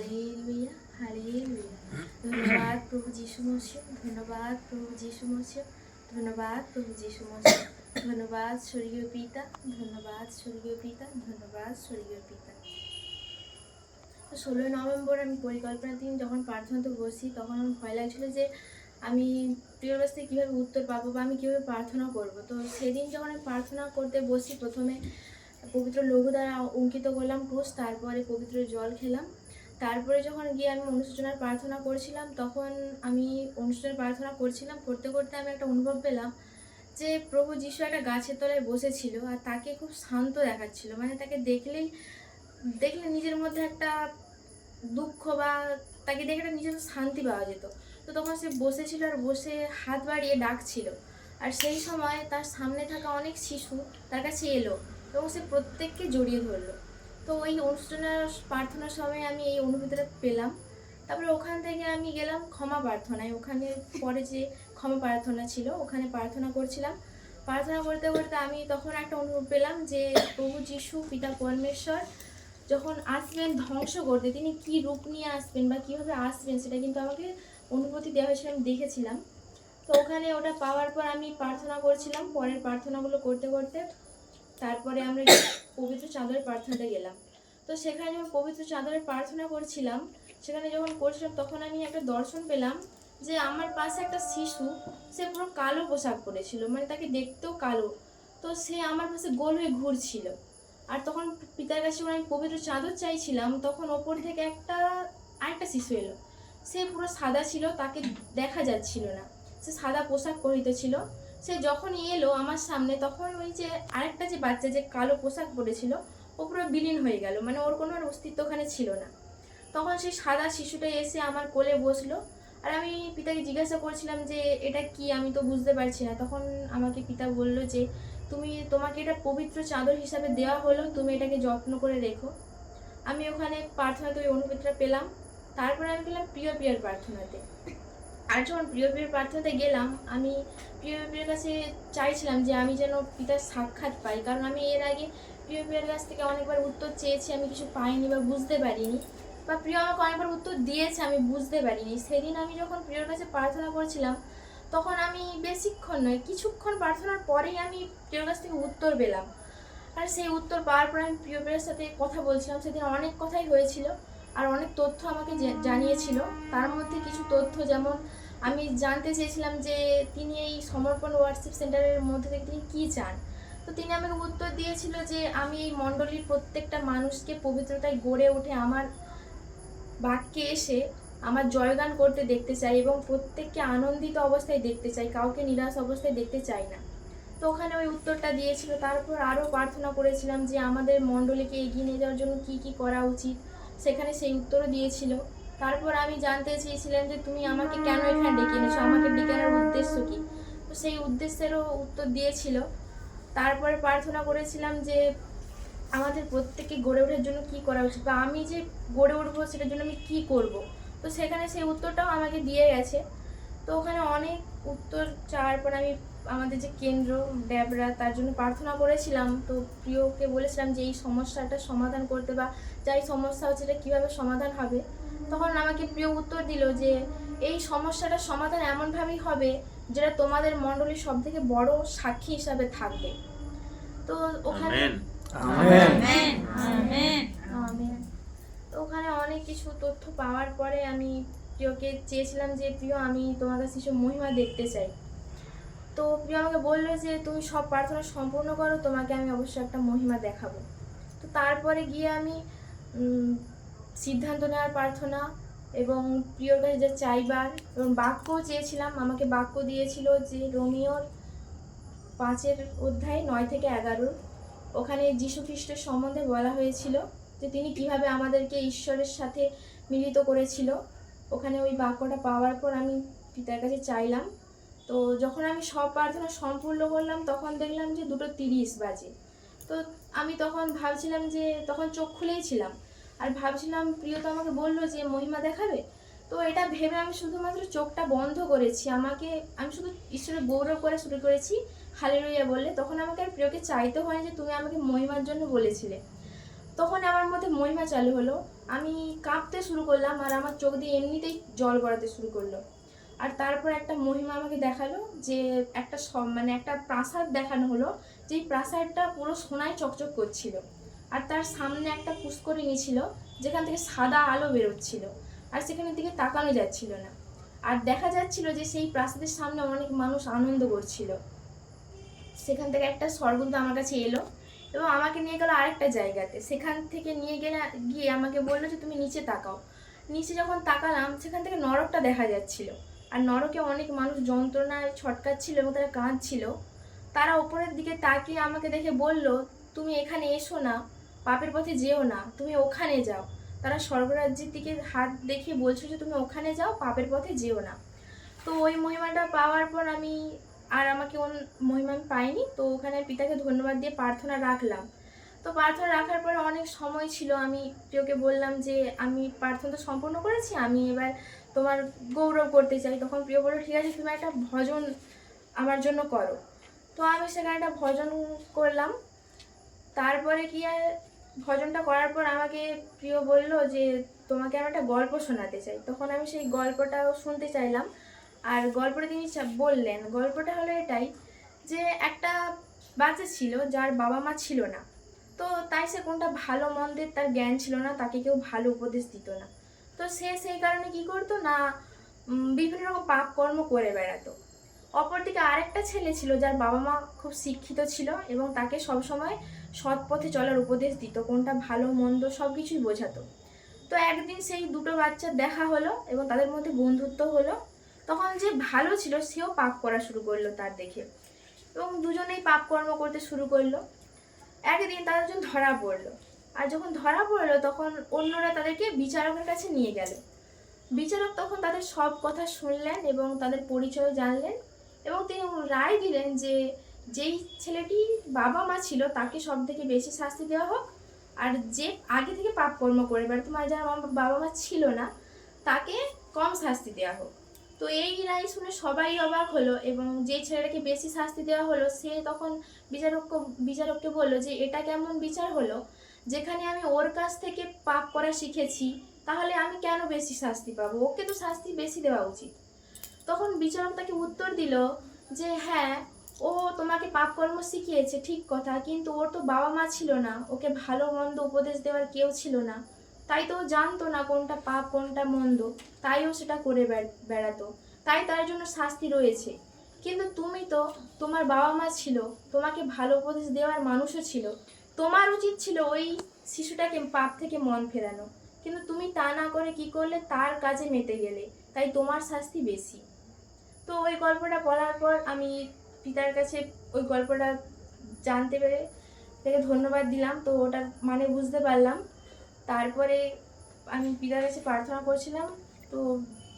Hallelujah ধন্যবাদ প্রভু যিশু ধন্যবাদ প্রভু যিশু ধন্যবাদ প্রভু যিশু ধন্যবাদ স্বর্গীয় পিতা, ধন্যবাদ স্বর্গীয় পিতা, ধন্যবাদ স্বর্গীয় পিতা। তো ষোলোই নভেম্বর আমি পরিকল্পনা দিন যখন প্রার্থনাতে বসি, তখন আমার ভয় লাগছিল যে আমি প্রিয়র কাছ থেকে কীভাবে উত্তর পাবো বা আমি কীভাবে প্রার্থনা করব। তো সেদিন যখন আমি প্রার্থনা করতে বসি, প্রথমে পবিত্র লঘু দ্বারা অঙ্কিত করলাম, ক্রুশ, তারপরে পবিত্র জল খেলাম। তারপরে যখন গিয়ে আমি অনুশোচনার প্রার্থনা করছিলাম, তখন আমি অনুশোচনার প্রার্থনা করছিলাম, করতে করতে আমি একটা অনুভব পেলাম যে প্রভু যিশু একটা গাছের তলায় বসেছিল আর তাকে খুব শান্ত দেখাচ্ছিল। মানে তাকে দেখলেই, দেখলে নিজের মধ্যে একটা দুঃখ বা তাকে দেখে একটা নিজের শান্তি পাওয়া যেত। তো তখন সে বসেছিল আর বসে হাত বাড়িয়ে ডাকছিল। আর সেই সময় তার সামনে থাকা অনেক শিশু তার কাছে এলো এবং সে প্রত্যেককে জড়িয়ে ধরলো। তো ওই অনুষ্ঠানের প্রার্থনার সময় আমি এই অনুভূতিটা পেলাম। তারপরে ওখান থেকে আমি গেলাম ক্ষমা প্রার্থনায়। ওখানে পরে যে ক্ষমা প্রার্থনা ছিল, ওখানে প্রার্থনা করছিলাম। প্রার্থনা করতে করতে আমি তখন একটা অনুভব পেলাম যে প্রভু যিশু, পিতা পরমেশ্বর যখন আসবেন, ধ্বংস করতে, তিনি কি রূপ নিয়ে আসবেন বা কীভাবে আসবেন সেটা কিন্তু আমাকে অনুভূতি দেওয়া হয়েছিল, আমি দেখেছিলাম। তো ওখানে ওটা পাওয়ার পর আমি প্রার্থনা করছিলাম, পরের প্রার্থনাগুলো করতে করতে। তারপরে আমরা পবিত্র চাঁদরের প্রার্থনাতে গেলাম। তো সেখানে যখন পবিত্র চাঁদরের প্রার্থনা করছিলাম, সেখানে যখন করছিলাম, তখন আমি একটা দর্শন পেলাম যে আমার পাশে একটা শিশু, সে পুরো কালো পোশাক পরেছিল মানে তাকে দেখতেও কালো। তো সে আমার পাশে গোল হয়ে ঘুরছিল। আর তখন পিতার কাছে আমি পবিত্র চাদর চাইছিলাম, তখন ওপর থেকে একটা, আরেকটা শিশু এলো। সে পুরো সাদা ছিল, তাকে দেখা যাচ্ছিল না। সে সাদা পোশাক পরিহিত ছিল। সে যখন এলো আমার সামনে, তখন ওই যে আরেকটা যে বাচ্চা যে কালো পোশাক পরেছিল, ও পুরো বিলীন হয়ে গেল। মানে ওর কোনো আর অস্তিত্ব ওখানে ছিল না। তখন সেই সাদা শিশুটা এসে আমার কোলে বসল। আর আমি পিতাকে জিজ্ঞাসা করছিলাম যে, এটা কি? আমি তো বুঝতে পারছি না। তখন আমাকে পিতা বলল যে, তুমি তোমাকে এটা পবিত্র চাদর হিসাবে দেওয়া হলো, তুমি এটাকে যত্ন করে রেখো। আমি ওখানে প্রার্থনাতে ওই অনুভূতিটা পেলাম। তারপরে আমি গেলাম প্রিয় প্রিয়ার প্রার্থনাতে। আর যখন প্রিয় প্রিয়র প্রার্থনাতে গেলাম, আমি প্রিয় প্রিয়ের কাছে চাইছিলাম যে আমি যেন পিতার সাক্ষাৎ পাই। কারণ আমি এর আগে প্রিয় প্রিয়ের কাছ থেকে অনেকবার উত্তর চেয়েছি, আমি কিছু পাইনি বা বুঝতে পারিনি। বা প্রিয় আমাকে অনেকবার উত্তর দিয়েছে, আমি বুঝতে পারিনি। সেদিন আমি যখন প্রিয়র কাছে প্রার্থনা করছিলাম, তখন আমি বেশিক্ষণ নয়, কিছুক্ষণ প্রার্থনার পরেই আমি প্রিয়র কাছ থেকে উত্তর পেলাম। আর সেই উত্তর পাওয়ার পর আমি প্রিয় প্রিয়ের সাথে কথা বলছিলাম। সেদিন অনেক কথাই হয়েছিল আর অনেক তথ্য আমাকে জানিয়েছিল। তার মধ্যে কিছু তথ্য যেমন আমি জানতে চেয়েছিলাম যে তিনি এই সমর্পণ ওয়ার্কশিপ সেন্টারের মধ্যে থেকে তিনি কী চান? তো তিনি আমাকে উত্তর দিয়েছিল যে আমি এই মণ্ডলীর প্রত্যেকটা মানুষকে পবিত্রতায় গড়ে উঠে আমার বাক্যে এসে আমার জয়গান করতে দেখতে চাই এবং প্রত্যেককে আনন্দিত অবস্থায় দেখতে চাই, কাউকে নিরাশ অবস্থায় দেখতে চাই না। তো ওখানে ওই উত্তরটা দিয়েছিল। তারপর আরও প্রার্থনা করেছিলাম যে আমাদের মণ্ডলীকে এগিয়ে নিয়ে যাওয়ার জন্য কী কী করা উচিত, সেখানে সেই উত্তরও দিয়েছিল। তারপর আমি জানতে চেয়েছিলাম যে তুমি আমাকে কেন এখানে ডেকে এনেছো? আমাকে ডেকে আনার উদ্দেশ্য কী? তো সেই উদ্দেশ্যেরও উত্তর দিয়েছিল। তারপরে প্রার্থনা করেছিলাম যে আমাদের প্রত্যেককে গড়ে ওঠার জন্য কি করা উচিত বা আমি যে গড়ে উঠবো সেটার জন্য আমি কি করব? তো সেখানে সেই উত্তরটাও আমাকে দিয়ে গেছে। তো ওখানে অনেক উত্তর চাওয়ার পর আমি আমাদের যে কেন্দ্র ড্যাবরা তার জন্য প্রার্থনা করেছিলাম। তো প্রিয়কে বলেছিলাম যে এই সমস্যাটা সমাধান করতে বা যাই সমস্যা হচ্ছে এটা কীভাবে সমাধান হবে? তখন আমাকে প্রিয় উত্তর দিল যে এই সমস্যাটার সমাধান এমনভাবেই হবে যেটা তোমাদের মণ্ডলীর সব থেকে বড় সাক্ষী হিসাবে থাকবে। তো ওখানে ওখানে অনেক কিছু তথ্য পাওয়ার পরে আমি প্রিয়কে চেয়েছিলাম যে প্রিয় আমি তোমার কাছে কিছু মহিমা দেখতে চাই। তো প্রিয় আমাকে বলল যে তুমি সব প্রার্থনা সম্পূর্ণ করো তোমাকে আমি অবশ্যই একটা মহিমা দেখাবো। তো তারপরে গিয়ে আমি সিদ্ধান্ত নেওয়ার প্রার্থনা এবং প্রিয়র কাছে যা চাইবার এবং বাক্য চেয়েছিলাম, আমাকে বাক্য দিয়েছিল যে রোমিওর পাঁচের অধ্যায় নয় থেকে এগারো, ওখানে যীশু খ্রিস্টের সম্বন্ধে বলা হয়েছিল যে তিনি কীভাবে আমাদেরকে ঈশ্বরের সাথে মিলিত করেছিল। ওখানে ওই বাক্যটা পাওয়ার পর আমি পিতার কাছে চাইলাম। তো যখন আমি সব প্রার্থনা সম্পূর্ণ করলাম, তখন দেখলাম যে দুটো তিরিশ বাজে। তো আমি তখন ভাবছিলাম যে তখন চোখ খুলেই ছিলাম। আর ভাবছিলাম প্রিয় তো আমাকে বলল যে, মহিমা দেখাবে? তো এটা ভেবে আমি শুধুমাত্র চোখটা বন্ধ করেছি। আমাকে, আমি শুধু ঈশ্বরের গৌরব করে শুরু করেছি হালেলুইয়া বললে। তখন আমাকে আর প্রিয়কে চাইতে হয়নি যে, তুমি আমাকে মহিমার জন্য বলেছিলে। তখন আমার মধ্যে মহিমা চালু হলো। আমি কাঁপতে শুরু করলাম আর আমার চোখ দিয়ে এমনিতেই জল গড়াতে শুরু করল। আর তারপর একটা মহিমা আমাকে দেখাল যে, একটা মানে একটা প্রাসাদ দেখানো হলো। যেই প্রাসাদটা পুরো সোনায় চকচক করছিল। আর তার সামনে একটা পুষ্করিণী ছিল যেখান থেকে সাদা আলো বেরোচ্ছিল, আর সেখানের দিকে তাকানো যাচ্ছিল না। আর দেখা যাচ্ছিল যে সেই প্রাসাদের সামনে অনেক মানুষ আনন্দ করছিল। সেখান থেকে একটা স্বর্গদূত আমার কাছে এলো এবং আমাকে নিয়ে গেল আরেকটা জায়গাতে। সেখান থেকে নিয়ে গেলে, গিয়ে আমাকে বলল যে, তুমি নিচে তাকাও। নিচে যখন তাকালাম, সেখান থেকে নরকটা দেখা যাচ্ছিল। আর নরকে অনেক মানুষ যন্ত্রণায় ছটকাচ্ছিল এবং তারা কাঁদছিল। তারা ওপরের দিকে তাকিয়ে আমাকে দেখে বলল, তুমি এখানে এসো না। পাপের পথে যেও না, তুমি ওখানে যাও। তারা স্বর্গরাজ্যের দিকে হাত দেখিয়ে বলছো যে, তুমি ওখানে যাও, পাপের পথে যেও না। তো ওই মহিমাটা পাওয়ার পর আমি আর আমাকে ওন মহিমা আমি পাইনি। তো ওখানে পিতাকে ধন্যবাদ দিয়ে প্রার্থনা রাখলাম। তো প্রার্থনা রাখার পরে অনেক সময় ছিল, আমি প্রিয়কে বললাম যে, আমি প্রার্থনা তো সম্পূর্ণ করেছি, আমি এবার তোমার গৌরব করতে চাই। তখন প্রিয় বলল, ঠিক আছে, তুমি একটা ভজন আমার জন্য করো। তো আমি সেখানে একটা ভজন করলাম। তারপরে কি আর ভজনটা করার পর আমাকে প্রিয় বলল যে, তোমাকে আমি একটা গল্প শোনাতে চাই। তখন আমি সেই গল্পটাও শুনতে চাইলাম। আর গল্পটা তিনি বললেন, গল্পটা হলো এটাই যে, একটা বাচ্চা ছিল যার বাবা মা ছিল না। তো তাই সে কোনটা ভালো মন্দের তার জ্ঞান ছিল না, তাকে কেউ ভালো উপদেশ দিত না। তো সে সেই কারণে কি করতো না বিভিন্ন রকম পাপ কর্ম করে বেড়াতো। অপরদিকে আরেকটা ছেলে ছিল যার বাবা মা খুব শিক্ষিত ছিল এবং তাকে সবসময় সৎ পথে চলার উপদেশ দিত, কোনটা ভালো, মন্দ সব কিছুই বোঝাতো। তো একদিন সেই দুটো বাচ্চার দেখা হলো এবং তাদের মধ্যে বন্ধুত্ব হলো। তখন যে ভালো ছিল, সেও পাপ করা শুরু করল তার দেখে এবং দুজনেই পাপ কর্ম করতে শুরু করল। একদিন তাদের দুজন ধরা পড়ল আর যখন ধরা পড়ল, তখন অন্যরা তাদেরকে বিচারকের কাছে নিয়ে গেল। বিচারক তখন তাদের সব কথা শুনলেন এবং তাদের পরিচয় জানলেন এবং তিনি রায় দিলেন যে যেই ছেলেটি বাবা মা ছিল তাকে সব থেকে বেশি শাস্তি দেওয়া হোক। আর যে আগে থেকে পাপ কর্ম করে বেড়াতো মানে যার মা- বাবা মা ছিল না, তাকে কম শাস্তি দেওয়া হোক। তো এই রায় শুনে সবাই অবাক হলো এবং যে ছেলেটাকে বেশি শাস্তি দেওয়া হলো, সে তখন বিচারক বিচারককে বলল যে, এটা কেমন বিচার হলো? যেখানে আমি ওর কাছ থেকে পাপ করা শিখেছি, তাহলে আমি কেন বেশি শাস্তি পাবো? ওকে তো শাস্তি বেশি দেওয়া উচিত। তখন বিচারক তাকে উত্তর দিল যে হ্যাঁ ও তোমাকে পাপকর্ম শিখিয়েছে, ঠিক কথা, কিন্তু ওর তো বাবা মা ছিল না, ওকে ভালো মন্দ উপদেশ দেওয়ার কেউ ছিল না। তাই তো জানতো না কোনটা পাপ, কোনটা মন্দ, তাই ও সেটা করে বেড়াতো, তাই তার জন্য শাস্তি রয়েছে। কিন্তু তুমি তো তোমার বাবা মা ছিল, তোমাকে ভালো উপদেশ দেওয়ার মানুষও ছিল, তোমার উচিত ছিল ওই শিশুটাকে পাপ থেকে মন ফেরানো। কিন্তু তুমি তা না করে কি করলে, তার কাজে মেতে গেলে, তাই তোমার শাস্তি বেশি। তো ওই গল্পটা পড়ার পর আমি পিতার কাছে ওই গল্পটা জানতে পেরে তাকে ধন্যবাদ দিলাম। তো ওটার মানে বুঝতে পারলাম। তারপরে আমি পিতার কাছে প্রার্থনা করছিলাম। তো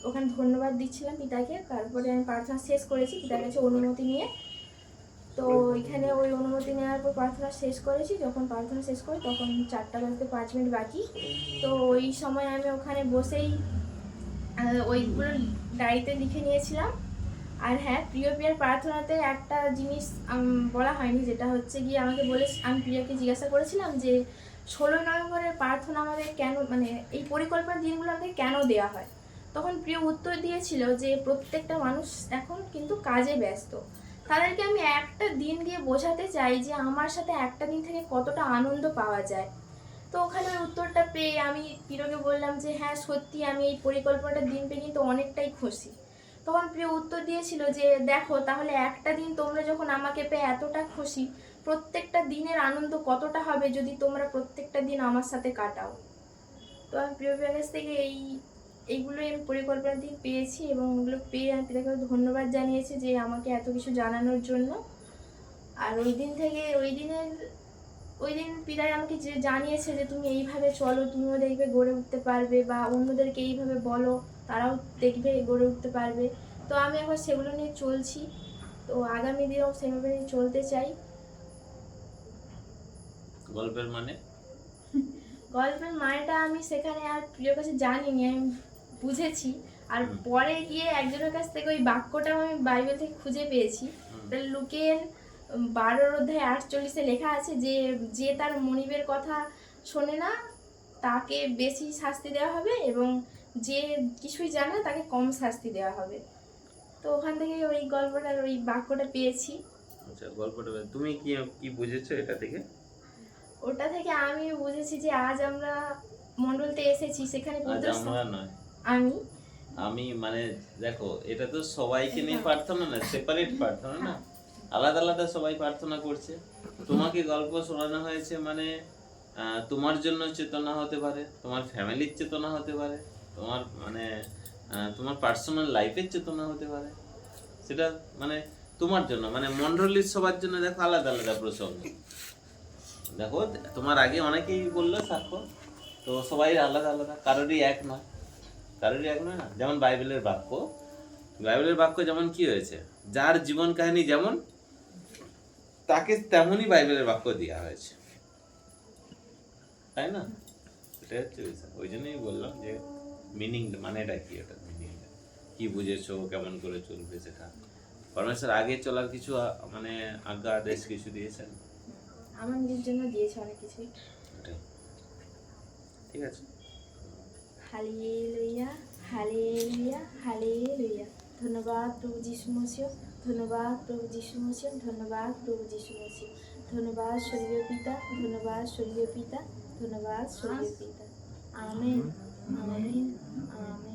ওখানে ধন্যবাদ দিচ্ছিলাম পিতাকে। তারপরে আমি প্রার্থনা শেষ করেছি পিতার কাছে অনুমতি নিয়ে। তো এখানে ওই অনুমতি নেওয়ার পর প্রার্থনা শেষ করেছি। যখন প্রার্থনা শেষ করি তখন চারটা বাজতে পাঁচ মিনিট বাকি। তো ওই সময় আমি ওখানে বসেই ওইগুলো ডায়েরিতে লিখে নিয়েছিলাম। আর হ্যাঁ প্রিয় প্রিয়ার প্রার্থনাতে একটা জিনিস বলা হয়নি, যেটা হচ্ছে গিয়ে আমাকে বলে আমি প্রিয়াকে জিজ্ঞাসা করেছিলাম যে, ষোলো নভেম্বরের প্রার্থনা আমাদের কেন মানে এই পরিকল্পনার দিনগুলো আমাদের কেন দেওয়া হয়? তখন প্রিয় উত্তর দিয়েছিল যে, প্রত্যেকটা মানুষ এখন কিন্তু কাজে ব্যস্ত। তাদেরকে আমি একটা দিন দিয়ে বোঝাতে চাই যে, আমার সাথে একটা দিন থেকে কতটা আনন্দ পাওয়া যায়। তো ওখানে ওই উত্তরটা পেয়ে আমি প্রিয়কে বললাম যে হ্যাঁ সত্যি আমি এই পরিকল্পনাটা দিন পেয়ে কিন্তু অনেকটাই খুশি। তখন প্রিয় উত্তর দিয়েছিল যে, দেখো, তাহলে একটা দিন তোমরা যখন আমাকে পেয়ে এতটা খুশি, প্রত্যেকটা দিনের আনন্দ কতটা হবে যদি তোমরা প্রত্যেকটা দিন আমার সাথে কাটাও? তো আমি প্রিয় প্রিয়ার কাছ থেকে এই, এইগুলোই আমি পরিকল্পনা দিয়ে পেয়েছি এবং ওগুলো পেয়ে আমি পিতাকে ধন্যবাদ জানিয়েছি যে, আমাকে এত কিছু জানানোর জন্য। আর ওই দিন থেকে, ওই দিনের, ওই দিন পিতাই আমাকে যে জানিয়েছে যে, তুমি এইভাবে চলো, তুমিও দেখবে গড়ে উঠতে পারবে বা অন্যদেরকে এইভাবে বলো। তারাও দেখবে গড়ে উঠতে পারবে। তো আমি এখন সেগুলো নিয়ে চলছি। তো আগামী দিনেও সেভাবে নিয়ে চলতে চাই। গল্পের মানে? গল্পের মানেটা আমি সেখানে আর প্রিয় কাছে জানিনি আমি বুঝেছি। আর পরে গিয়ে একজনের কাছ থেকে ওই বাক্যটা আমি বাইবেল থেকে খুঁজে পেয়েছি। লুকের বারোর অধ্যায় আটচল্লিশে লেখা আছে যে যে তার মনিবের কথা শোনে না তাকে বেশি শাস্তি দেওয়া হবে এবং যে কিছুই জানে তাকে কম শাস্তি দেওয়া হবে। তো ওখান থেকে ওই গল্পটার ওই বাক্যটা পেয়েছি। আচ্ছা গল্পটা তুমি কি কি বুঝেছ এটা থেকে? ওটা থেকে আমি বুঝেছি যে আজ আমরা মন্ডলতে এসেছি সেখানে আমরা নয়। আমি। আমি মানে দেখো এটা তো সবাইকে নিয়ে প্রার্থনা না সেপারেট প্রার্থনা না? আলাদা আলাদা সবাই প্রার্থনা করছে। তোমাকে গল্প শোনানো হয়েছে মানে তোমার জন্য চেতনা হতে পারে তোমার ফ্যামিলির চেতনা হতে পারে। তোমার মানে তোমার পার্সোনাল লাইফের চেতনা হতে পারে। সেটা মানে তোমার জন্য মানে মন্ডলীর সবার জন্য দেখো আলাদা আলাদা প্রসঙ্গ। দেখো, তোমার আগে অনেকেই বলল সাক্ষ্য, তো সবাই আলাদা আলাদা, কারোরই এক নয়। কারোরই এক নয় না, যেমন বাইবেলের বাক্য। বাইবেলের বাক্য যেমন কি হয়েছে? যার জীবন কাহিনী যেমন, তাকে তেমনই বাইবেলের বাক্য দেওয়া হয়েছে। তাই না? এটা হচ্ছে ওই জন্যই বললাম যে মিনিং মানেটা কি ওটা? মিনিং কি বুঝেছ? কেমন করে চলবে সেটা? পরমেশ্বর আগে চলার কিছু মানে আজ্ঞা আদেশ কিছু দিয়েছেন? আমার নিজের জন্য দিয়েছে অনেক কিছুই। ঠিক আছে। Hallelujah hallelujah hallelujah. ধন্যবাদ প্রভু যিশু মসিহ ধন্যবাদ প্রভু যিশু মসিহ ধন্যবাদ প্রভু যিশু মসিহ। ধন্যবাদ স্বর্গীয় পিতা ধন্যবাদ স্বর্গীয় পিতা ধন্যবাদ স্বর্গীয় পিতা। আমেন। Amen amen